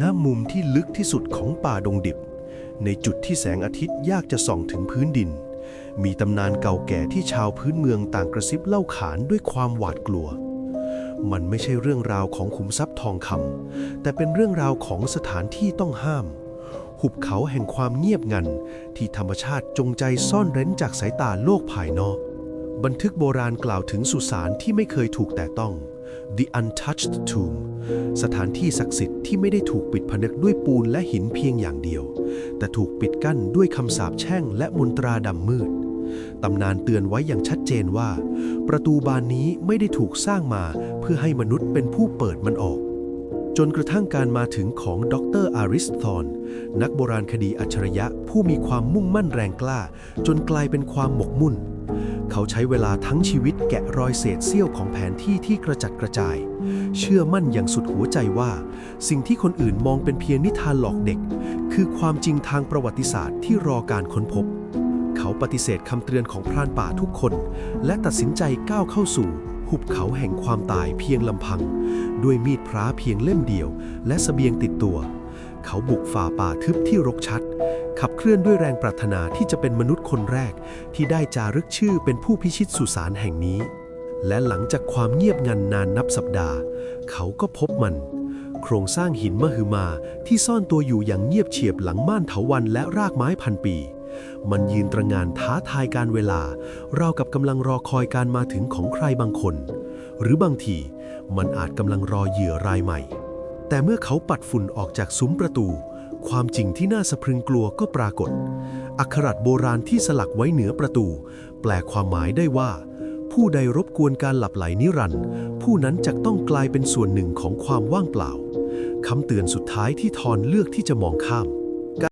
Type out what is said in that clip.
ณมุมที่ลึกที่สุดของป่าดงดิบ ในจุดที่แสงอาทิตย์ยากจะส่องถึงพื้นดิน มีตำนานเก่าแก่ที่ชาวพื้นเมืองต่างกระซิบเล่าขานด้วยความหวาดกลัว มันไม่ใช่เรื่องราวของขุมทรัพย์ทองคำแต่เป็นเรื่องราวของสถานที่ต้องห้าม หุบเขาแห่งความเงียบงันที่ธรรมชาติจงใจซ่อนเร้นจากสายตาโลกภายนอก บันทึกโบราณกล่าวถึงสุสานที่ไม่เคยถูกแตะต้อง The Untouched Tomb สถานที่ศักดิ์สิทธิ์ที่ไม่ได้ถูกปิดผนึกด้วยปูนและหินเพียงอย่างเดียว แต่ถูกปิดกั้นด้วยคำสาปแช่งและมนตราดำมืด ตำนานเตือนไว้อย่างชัดเจนว่า ประตูบานนี้ไม่ได้ถูกสร้างมาเพื่อให้มนุษย์เป็นผู้เปิดมันออก จนกระทั่งการมาถึงของดรอาริสทอนนักโบราณคดีอัจฉริยะผู้มีความมุ่งมั่นแรงกล้า จนกลายเป็นความหมกมุ่น เขาใช้เวลาทั้งชีวิตแกะรอยเศษเสี้ยวของแผนที่ที่กระจัดกระจาย เชื่อมั่นอย่างสุดหัวใจว่า สิ่งที่คนอื่นมองเป็นเพียงนิทานหลอกเด็ก คือความจริงทางประวัติศาสตร์ที่รอการค้นพบ เขาปฏิเสธคำเตือนของพรานป่าทุกคน และตัดสินใจก้าวเข้าสู่หุบเขาแห่งความตายเพียงลำพัง ด้วยมีดพระเพียงเล่มเดียว และสเสบียงติดตัว เขาบุกฝ่าป่าทึบที่รกชัด ขับเคลื่อนด้วยแรงปรารถนาที่จะเป็นมนุษย์คนแรก ที่ได้จารึกชื่อเป็นผู้พิชิตสุสานแห่งนี้ และหลังจากความเงียบงันนานนับสัปดาห์ เขาก็พบมัน โครงสร้างหินมหึมาที่ซ่อนตัวอยู่อย่างเงียบเฉียบหลังม่านเถาวันและรากไม้พันปีมันยืนตระงานท้าทายการเวลาราวกับกำลังรอคอยการมาถึงของใครบางคน หรือบางทีมันอาจกำลังรอเหยื่อรายใหม่ แต่เมื่อเขาปัดฝุ่นออกจากซุ้มประตู ความจริงที่น่าสะพรึงกลัวก็ปรากฏ อักขระโบราณที่สลักไว้เหนือประตู แปลความหมายได้ว่า ผู้ใดรบกวนการหลับไหลนิรันด์ผู้นั้นจะต้องกลายเป็นส่วนหนึ่งของความว่างเปล่าคำเตือนสุดท้ายที่ทอนเลือกที่จะมองข้าม